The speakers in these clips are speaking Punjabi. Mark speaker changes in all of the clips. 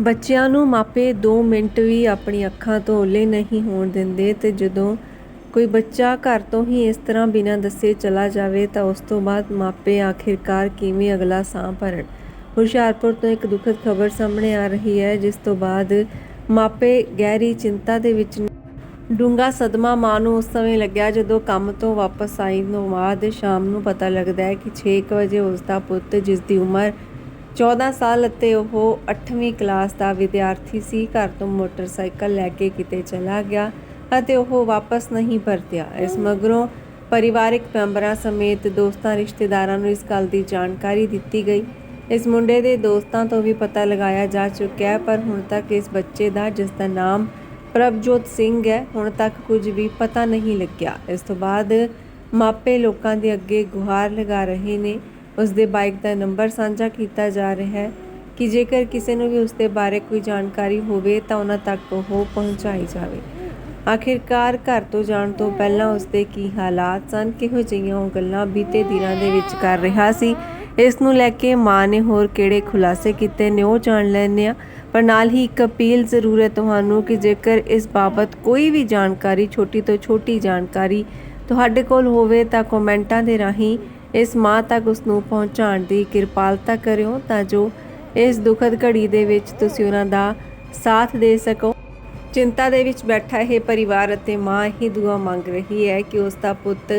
Speaker 1: ਬੱਚਿਆਂ ਨੂੰ ਮਾਪੇ 2 ਮਿੰਟ ਵੀ ਆਪਣੀ ਅੱਖਾਂ ਤੋਂ ਓਲੇ ਨਹੀਂ ਹੋਣ ਦਿੰਦੇ ਤੇ ਜਦੋਂ ਕੋਈ ਬੱਚਾ ਘਰ ਤੋਂ ਹੀ ਇਸ ਤਰ੍ਹਾਂ ਬਿਨਾਂ ਦੱਸੇ ਚਲਾ ਜਾਵੇ ਤਾਂ ਉਸ ਤੋਂ ਬਾਅਦ ਮਾਪੇ ਆਖਿਰਕਾਰ ਕਿਵੇਂ ਅਗਲਾ ਸਾਹ ਭਰਨ ਹੁਸ਼ਿਆਰਪੁਰ ਤੋਂ ਇੱਕ ਦੁਖਦ ਖਬਰ ਸਾਹਮਣੇ ਆ ਰਹੀ ਹੈ, ਜਿਸ ਤੋਂ ਬਾਅਦ ਮਾਪੇ ਗਹਿਰੀ ਚਿੰਤਾ ਦੇ ਵਿੱਚ ਨੇ। ਡੂੰਘਾ ਸਦਮਾ ਮਾਂ ਨੂੰ ਉਸ ਸਮੇਂ ਲੱਗਿਆ ਜਦੋਂ ਕੰਮ ਤੋਂ ਵਾਪਸ ਆਈ ਤੋਂ ਬਾਅਦ ਸ਼ਾਮ ਨੂੰ ਪਤਾ ਲੱਗਦਾ ਹੈ ਕਿ 6 ਵਜੇ ਉਸ ਦਾ ਪੁੱਤ ਜਿਸ ਦੀ ਉਮਰ 14 ਸਾਲ ਅਤੇ ਉਹ 8ਵੀਂ ਕਲਾਸ ਦਾ ਵਿਦਿਆਰਥੀ ਸੀ। ਘਰ ਤੋਂ ਮੋਟਰਸਾਈਕਲ ਲੈ ਕੇ ਕਿਤੇ ਚਲਾ ਗਿਆ ਅਤੇ ਉਹ ਵਾਪਸ ਨਹੀਂ ਪਰਤਿਆ। ਇਸ ਮਗਰੋਂ ਪਰਿਵਾਰਕ ਮੈਂਬਰਾਂ ਸਮੇਤ ਦੋਸਤਾਂ, ਰਿਸ਼ਤੇਦਾਰਾਂ ਨੂੰ ਇਸ ਗੱਲ ਦੀ ਜਾਣਕਾਰੀ ਦਿੱਤੀ ਗਈ। ਇਸ ਮੁੰਡੇ ਦੇ ਦੋਸਤਾਂ ਤੋਂ ਵੀ ਪਤਾ ਲਗਾਇਆ ਜਾ ਚੁੱਕਿਆ ਹੈ, ਪਰ ਹੁਣ ਤੱਕ ਇਸ ਬੱਚੇ ਦਾ, ਜਿਸ ਦਾ ਨਾਮ ਪ੍ਰਭਜੋਤ ਸਿੰਘ ਹੈ, ਹੁਣ ਤੱਕ ਕੁਝ ਵੀ ਪਤਾ ਨਹੀਂ ਲੱਗਿਆ। ਇਸ ਤੋਂ ਬਾਅਦ ਮਾਪੇ ਲੋਕਾਂ ਦੇ ਅੱਗੇ ਗੁਹਾਰ ਲਗਾ ਰਹੇ ਨੇ। ਉਸ ਦੇ ਬਾਈਕ ਦਾ ਨੰਬਰ ਸਾਂਝਾ ਕੀਤਾ ਜਾ ਰਿਹਾ ਹੈ ਕਿ ਜੇਕਰ ਕਿਸੇ ਨੂੰ ਵੀ ਉਸ ਦੇ ਬਾਰੇ ਕੋਈ ਜਾਣਕਾਰੀ ਹੋਵੇ ਤਾਂ ਉਹਨਾਂ ਤੱਕ ਉਹ ਪਹੁੰਚਾਈ ਜਾਵੇ। ਆਖਿਰਕਾਰ ਘਰ ਤੋਂ ਜਾਣ ਤੋਂ ਪਹਿਲਾਂ ਉਸ ਦੇ ਕੀ ਹਾਲਾਤ ਸਨ, ਕਿਹੋ ਜਿਹੀਆਂ ਉਹ ਗੱਲਾਂ ਬੀਤੇ ਦਿਨਾਂ ਦੇ ਵਿੱਚ ਕਰ ਰਿਹਾ ਸੀ, ਇਸ ਨੂੰ ਲੈ ਕੇ ਮਾਂ ਨੇ ਹੋਰ ਕਿਹੜੇ ਖੁਲਾਸੇ ਕੀਤੇ ਨੇ ਉਹ ਜਾਣ ਲੈਂਦੇ ਆ ਪਰ ਨਾਲ ਹੀ ਇੱਕ ਅਪੀਲ ਜ਼ਰੂਰ ਹੈ ਤੁਹਾਨੂੰ ਕਿ ਜੇਕਰ ਇਸ ਬਾਬਤ ਕੋਈ ਵੀ ਜਾਣਕਾਰੀ, ਛੋਟੀ ਤੋਂ ਛੋਟੀ ਜਾਣਕਾਰੀ ਤੁਹਾਡੇ ਕੋਲ ਹੋਵੇ ਤਾਂ ਕਮੈਂਟਾਂ ਦੇ ਰਾਹੀਂ ਇਸ ਮਾਂ ਤੱਕ ਉਸ ਨੂੰ ਪਹੁੰਚਾਉਣ ਦੀ ਕਿਰਪਾਲਤਾ ਕਰਿਓ ਤਾਂ ਜੋ ਇਸ ਦੁਖਦ ਘੜੀ ਦੇ ਵਿੱਚ ਤੁਸੀਂ ਉਹਨਾਂ ਦਾ ਸਾਥ ਦੇ ਸਕੋ। ਚਿੰਤਾ ਦੇ ਵਿੱਚ ਬੈਠਾ ਇਹ ਪਰਿਵਾਰ ਅਤੇ ਮਾਂ ਹੀ ਦੁਆ ਮੰਗ ਰਹੀ ਹੈ ਕਿ ਉਸ ਦਾ ਪੁੱਤ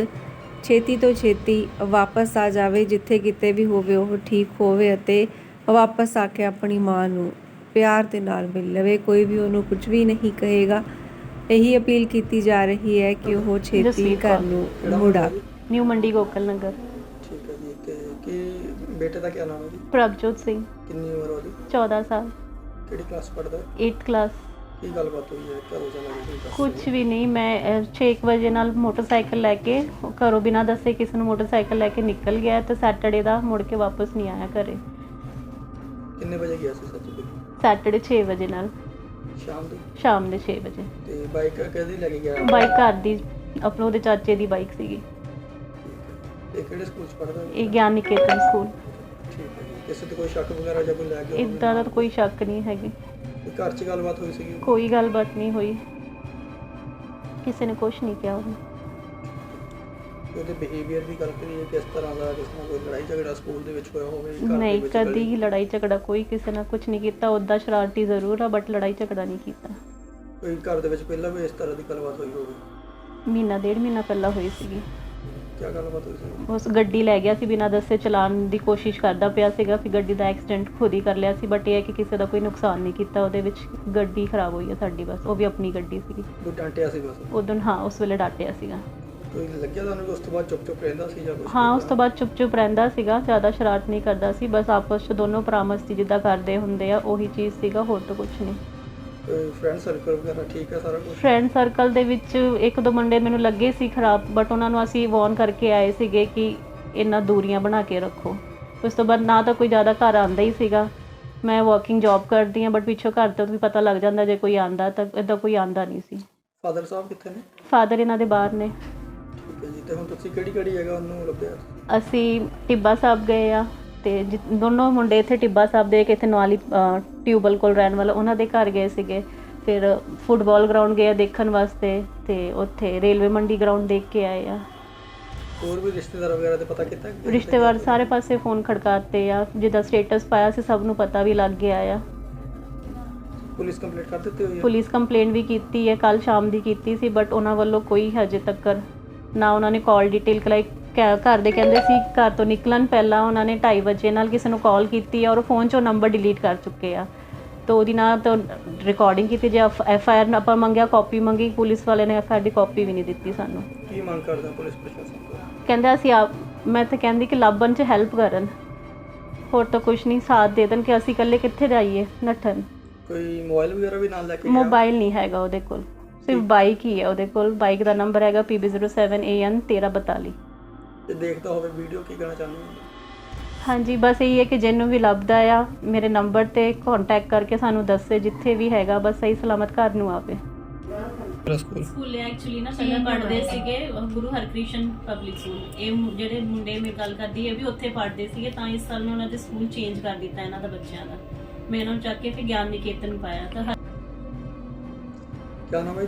Speaker 1: ਛੇਤੀ ਤੋਂ ਛੇਤੀ ਵਾਪਸ ਆ ਜਾਵੇ ਜਿੱਥੇ ਕਿਤੇ ਵੀ ਹੋਵੇ ਉਹ ਠੀਕ ਹੋਵੇ ਅਤੇ ਵਾਪਸ ਆ ਕੇ ਆਪਣੀ ਮਾਂ ਨੂੰ ਪਿਆਰ ਦੇ ਨਾਲ ਮਿਲ ਲਵੇ। ਕੋਈ ਵੀ ਉਹਨੂੰ ਕੁਝ ਵੀ ਨਹੀਂ ਕਹੇਗਾ। ਇਹੀ ਅਪੀਲ ਕੀਤੀ ਜਾ ਰਹੀ ਹੈ ਕਿ ਉਹ ਛੇਤੀ ਘਰ। ਨੂੰ ਮੁੜਾ
Speaker 2: ਨਿਊ ਮੰਡੀ ਗੋਕਲ ਨਗਰ।
Speaker 3: ਬੇਟੇ ਦਾ ਕੀ ਨਾਮ ਹੈ ਜੀ?
Speaker 2: ਪ੍ਰਭਜੋਤ ਸਿੰਘ।
Speaker 3: ਕਿੰਨੀ ਉਮਰ ਉਹਦੀ?
Speaker 2: 14 ਸਾਲ।
Speaker 3: ਕਿਹੜੀ ਕਲਾਸ ਪੜ੍ਹਦਾ
Speaker 2: 8th ਕਲਾਸ
Speaker 3: ਕੀ ਗੱਲਬਾਤ ਹੋਈ ਹੈ? ਘਰੋਂ ਸੀ ਦੱਸ
Speaker 2: ਕੁਝ ਵੀ ਨਹੀਂ ਮੈਂ 6 ਵਜੇ ਨਾਲ ਮੋਟਰਸਾਈਕਲ ਲੈ ਕੇ ਘਰੋਂ ਬਿਨਾਂ ਦੱਸੇ ਕਿਸੇ ਨੂੰ ਮੋਟਰਸਾਈਕਲ ਲੈ ਕੇ ਨਿਕਲ ਗਿਆ ਤੇ ਸੈਟਰਡੇ ਦਾ ਮੁੜ ਕੇ ਵਾਪਸ ਨਹੀਂ ਆਇਆ ਘਰੇ।
Speaker 3: ਕਿੰਨੇ ਵਜੇ ਗਿਆ ਸੀ ਸੱਚ
Speaker 2: ਸੈਟਰਡੇ 6 ਵਜੇ ਨਾਲ।
Speaker 3: ਸ਼ਾਮ ਦੀ?
Speaker 2: ਸ਼ਾਮ ਦੇ 6 ਵਜੇ।
Speaker 3: ਤੇ ਬਾਈਕ ਕਦੀ ਲੈ ਕੇ ਗਿਆ?
Speaker 2: ਬਾਈਕ ਘਰ ਦੀ ਆਪਣੇ ਉਹਦੇ ਚਾਚੇ ਦੀ ਬਾਈਕ ਸੀਗੀ।
Speaker 3: ਤੇ ਕਿਹੜੇ ਸਕੂਲ ਚ ਪੜ੍ਹਦਾ
Speaker 2: ਇਹ ਗਿਆਨ ਨਿਕੇਤਨ ਸਕੂਲ।
Speaker 3: ਠੀਕ ਹੈ ਜੀ। ਕਿਸੇ ਤੇ ਕੋਈ ਸ਼ੱਕ ਵਗੈਰਾ ਜਾਂ ਕੋਈ ਲੈ ਗਿਆ ਹੋਵੇ?
Speaker 2: ਇਦਾਂ ਦਾ ਤਾਂ ਕੋਈ ਸ਼ੱਕ ਨਹੀਂ ਹੈਗੀ।
Speaker 3: ਘਰ 'ਚ ਗੱਲਬਾਤ ਹੋਈ ਸੀਗੀ?
Speaker 2: ਕੋਈ ਗੱਲਬਾਤ ਨਹੀਂ ਹੋਈ। ਕਿਸੇ ਨੇ ਕੁਝ ਨਹੀਂ ਕਿਹਾ ਉਹਨੂੰ।
Speaker 3: ਉਹਦੇ ਬਿਹੇਵੀਅਰ ਦੀ ਗੱਲ ਕਰੀਏ ਕਿਸ ਤਰ੍ਹਾਂ ਦਾ ਕਿਸ ਨਾਲ ਕੋਈ ਲੜਾਈ ਝਗੜਾ ਸਕੂਲ ਦੇ ਵਿੱਚ ਹੋਇਆ ਹੋਵੇ ਘਰ ਦੇ
Speaker 2: ਨਹੀਂ
Speaker 3: ਵਿੱਚ
Speaker 2: ਕਦੀ ਹੀ ਲੜਾਈ ਝਗੜਾ ਕੋਈ ਕਿਸੇ ਨਾਲ ਕੁਝ ਨਹੀਂ ਕੀਤਾ। ਉਦਾਂ ਸ਼ਰਾਰਤੀ ਜ਼ਰੂਰ ਆ ਬਟ ਲੜਾਈ ਝਗੜਾ ਨਹੀਂ ਕੀਤਾ।
Speaker 3: ਕੋਈ ਘਰ ਦੇ ਵਿੱਚ ਪਹਿਲਾਂ ਵੀ ਇਸ ਤਰ੍ਹਾਂ ਦੀ ਗੱਲਬਾਤ ਹੋਈ ਹੋਵੇ?
Speaker 2: ਮਹੀਨਾ ਡੇਢ ਮਹੀਨਾ ਪਹਿਲਾਂ ਹੋਈ ਸੀਗੀ।
Speaker 3: ਕੀ ਗੱਲਬਾਤ ਹੋਈ ਸੀ?
Speaker 2: ਉਸ ਗੱਡੀ ਲੈ ਗਿਆ ਸੀ ਬਿਨਾਂ ਦੱਸੇ ਚਲਾਉਣ ਦੀ ਕੋਸ਼ਿਸ਼ ਕਰਦਾ ਪਿਆ ਸੀਗਾ। ਕਿ ਗੱਡੀ ਦਾ ਐਕਸੀਡੈਂਟ ਖੁਦ ਹੀ ਕਰ ਲਿਆ ਸੀ ਬਟ ਇਹ ਹੈ ਕਿ ਕਿਸੇ ਦਾ ਕੋਈ ਨੁਕਸਾਨ ਨਹੀਂ ਕੀਤਾ। ਉਹਦੇ ਵਿੱਚ ਗੱਡੀ ਖਰਾਬ ਹੋਈ ਹੈ ਸਾਡੀ ਬਸ। ਉਹ ਵੀ ਆਪਣੀ ਗੱਡੀ ਸੀਗੀ।
Speaker 3: ਕੋਈ ਡਾਂਟਿਆ ਸੀ ਬਸ
Speaker 2: ਉਦੋਂ ਹਾਂ ਉਸ ਵੇਲੇ ਡਾਟਿਆ ਸੀਗਾ।
Speaker 3: ਕੋਈ ਲੱਗਿਆ ਤੁਹਾਨੂੰ ਕਿ ਉਸ ਤੋਂ ਬਾਅਦ ਚੁੱਪ ਚੁੱਪ ਰਹਿੰਦਾ ਸੀ ਜਾਂ ਕੁਝ
Speaker 2: ਹਾਂ ਉਸ ਤੋਂ ਬਾਅਦ ਚੁੱਪ ਚੁੱਪ ਰਹਿੰਦਾ ਸੀਗਾ। ਜ਼ਿਆਦਾ ਸ਼ਰਾਰਤ ਨਹੀਂ ਕਰਦਾ ਸੀ। ਬਸ ਆਪਸ 'ਚ ਦੋਨੋਂ ਮਸਤੀ ਜਿੱਦਾਂ ਕਰਦੇ ਹੁੰਦੇ ਆ ਉਹੀ ਚੀਜ਼ ਸੀਗਾ ਹੋਰ ਤਾਂ ਕੁਝ ਨਹੀਂ।
Speaker 3: ਫਰੈਂਡ ਸਰਕਲ ਵਗੈਰਾ ਠੀਕ ਹੈ ਸਾਰਾ ਕੁਝ
Speaker 2: ਫਰੈਂਡ ਸਰਕਲ ਦੇ ਵਿੱਚ ਇੱਕ ਦੋ ਮੁੰਡੇ ਮੈਨੂੰ ਲੱਗੇ ਸੀ ਖਰਾਬ ਬਟ ਉਹਨਾਂ ਨੂੰ ਅਸੀਂ ਵਾਰਨ ਕਰਕੇ ਆਏ ਸੀਗੇ ਕਿ ਇੰਨਾ ਦੂਰੀਆਂ ਬਣਾ ਕੇ ਰੱਖੋ। ਉਸ ਤੋਂ ਬਾਅਦ ਨਾ ਤਾਂ ਕੋਈ ਜ਼ਿਆਦਾ ਘਰ ਆਂਦਾ ਹੀ ਸੀਗਾ। ਮੈਂ ਵਰਕਿੰਗ ਜੌਬ ਕਰਦੀ ਹਾਂ ਬਟ ਪਿੱਛੋਂ ਘਰ ਤੋਂ ਵੀ ਪਤਾ ਲੱਗ ਜਾਂਦਾ ਜੇ ਕੋਈ ਆਂਦਾ ਤਾਂ ਇਦਾਂ ਕੋਈ ਆਂਦਾ ਨਹੀਂ ਸੀ।
Speaker 3: ਫਾਦਰ ਸਾਹਿਬ ਕਿੱਥੇ ਨੇ?
Speaker 2: ਫਾਦਰ ਇਹਨਾਂ ਦੇ ਬਾਹਰ ਨੇ।
Speaker 3: ਠੀਕ ਹੈ ਜੀ ਤੇ ਹੁਣ ਤੁਸੀਂ ਕਿਹੜੀ ਕਿਹੜੀ ਜਗ੍ਹਾ ਉਹਨੂੰ ਲੱਭਿਆ?
Speaker 2: ਅਸੀਂ ਟਿੱਬਾ ਸਾਹਿਬ ਗਏ ਆ। ਤੇ ਜਿ- ਦੋਨੋਂ ਮੁੰਡੇ ਇੱਥੇ ਟਿੱਬਾ ਸਾਹਿਬ ਦੇ ਇੱਕ ਇੱਥੇ ਨਵਾਲੀ ਅ, ਟਿਊਬਲ ਕੋਲ ਰਹਿਣ ਵਾਲਾ ਉਹਨਾਂ ਦੇ ਘਰ ਗਏ ਸੀਗੇ। ਫਿਰ ਫੁੱਟਬਾਲ ਗਰਾਊਂਡ ਗਏ ਆ ਦੇਖਣ ਵਾਸਤੇ ਤੇ ਉੱਥੇ ਰੇਲਵੇ ਮੰਡੀ ਗਰਾਊਂਡ ਦੇਖ ਕੇ ਆਏ ਆ।
Speaker 3: ਹੋਰ ਵੀ ਰਿਸ਼ਤੇਦਾਰ ਵਗੈਰਾ ਤੇ ਪਤਾ ਕੀਤਾ ਕਿ-
Speaker 2: ਰਿਸ਼ਤੇਦਾਰ ਸਾਰੇ ਪਾਸੇ ਫੋਨ ਖੜਕਾਤੇ ਆ ਜਿੱਦਾਂ ਸਟੇਟਸ ਪਾਇਆ ਸੀ ਸਭ ਨੂੰ ਪਤਾ ਵੀ ਲੱਗ ਗਿਆ ਆ।
Speaker 3: ਪੁਲਿਸ ਕੰਪਲੀਟ ਕਰ ਦਿੱਤੀ ਹੋਈ ਹੈ
Speaker 2: ਪੁਲਿਸ ਕੰਪਲੇਂਟ ਵੀ ਕੀਤੀ ਹੈ ਕੱਲ ਸ਼ਾਮ ਦੀ ਕੀਤੀ ਸੀ ਬਟ ਉਹਨਾਂ ਵੱਲੋਂ ਕੋਈ ਹਜੇ ਤੱਕ ਨਾ ਉਹਨਾਂ ਨੇ ਕਾਲ ਡਿਟੇਲ ਕਲਾਈ ਘਰ ਦੇ ਕਹਿੰਦੇ ਸੀ ਘਰ ਤੋਂ ਨਿਕਲਣ ਪਹਿਲਾਂ ਉਹਨਾਂ ਨੇ 2:30 ਵਜੇ ਨਾਲ ਕਿਸੇ ਨੂੰ ਕਾਲ ਕੀਤੀ ਔਰ ਫੋਨ 'ਚੋਂ ਨੰਬਰ ਡਿਲੀਟ ਕਰ ਚੁੱਕੇ ਆ। ਤਾਂ ਉਹਦੀ ਨਾ ਤਾਂ ਰਿਕਾਰਡਿੰਗ ਕੀਤੀ ਜੇ ਐਫ ਆਈ ਆਰ ਆਪਾਂ ਮੰਗਿਆ ਕਾਪੀ ਮੰਗੀ ਪੁਲਿਸ ਵਾਲੇ ਨੇ ਐਫ ਆਈ ਆਰ ਦੀ ਕਾਪੀ ਵੀ ਨਹੀਂ ਦਿੱਤੀ ਸਾਨੂੰ।
Speaker 3: ਕੀ ਮੰਗ ਕਰਦਾ ਪੁਲਿਸ ਪ੍ਰਸ਼ਾਸਨ ਤੋਂ?
Speaker 2: ਕਹਿੰਦੇ ਅਸੀਂ ਆਪ ਮੈਂ ਤਾਂ ਕਹਿੰਦੀ ਕਿ ਲੱਭਣ 'ਚ ਹੈਲਪ ਕਰਨ। ਹੋਰ ਤਾਂ ਕੁਝ ਨਹੀਂ ਸਾਥ ਦੇ ਦੇਣ ਕਿ ਅਸੀਂ ਇਕੱਲੇ ਕਿੱਥੇ ਜਾਈਏ ਨੱਠਣ।
Speaker 3: ਕੋਈ ਮੋਬਾਈਲ ਵਗੈਰਾ ਵੀ ਨਾਲ ਲੈ ਕੇ ਗਿਆ?
Speaker 2: ਮੋਬਾਈਲ ਨਹੀਂ ਹੈਗਾ ਉਹਦੇ ਕੋਲ। ਸਿਰਫ ਬਾਈਕ ਹੀ ਹੈ ਉਹਦੇ ਕੋਲ। ਬਾਈਕ ਦਾ ਨੰਬਰ ਹੈਗਾ PB07AN 1342
Speaker 3: ਤੇ ਦੇਖਦਾ ਹੋਵੇ ਵੀਡੀਓ ਕੀ ਕਹਿਣਾ ਚਾਹੁੰਦੇ ਹੋ?
Speaker 2: ਹਾਂਜੀ ਬਸ ਇਹੀ ਹੈ ਕਿ ਜਿਹਨੂੰ ਵੀ ਲੱਭਦਾ ਆ ਮੇਰੇ ਨੰਬਰ ਤੇ ਕੰਟੈਕਟ ਕਰਕੇ ਸਾਨੂੰ ਦੱਸੇ ਜਿੱਥੇ ਵੀ ਹੈਗਾ ਬਸ ਸਹੀ ਸਲਾਮਤ ਘਰ ਨੂੰ ਆਵੇ।
Speaker 3: ਸਕੂਲ।
Speaker 4: ਸਕੂਲੇ ਐਕਚੁਅਲੀ ਨਾ ਪਹਿਲਾਂ ਪੜ੍ਹਦੇ ਸੀਗੇ ਗੁਰੂ ਹਰਕ੍ਰਿਸ਼ਨ ਪਬਲਿਕ ਸਕੂਲ ਇਹ ਮੁ- ਜਿਹੜੇ ਮੁੰਡੇ ਮੈਂ ਗੱਲ ਕਰਦੀ ਹੈ ਵੀ ਉੱਥੇ ਪੜ੍ਹਦੇ ਸੀਗੇ ਤਾਂ ਇਸ ਸਾਲ ਨੇ ਉਹਨਾਂ ਦੇ ਸਕੂਲ ਚੇਂਜ ਕਰ ਦਿੱਤਾ ਇਹਨਾਂ ਦਾ ਬੱਚਿਆਂ ਦਾ।
Speaker 2: ਮੈਂ ਉਹਨਾਂ ਨੂੰ ਚੱਕ ਕੇ ਫਿਰ ਗਿਆਨ ਨਿਕੇਤਨ ਪਾਇਆ। ਤਾਂ
Speaker 3: ਕਿਆ ਨਾਮ ਹੈ ਜੀ?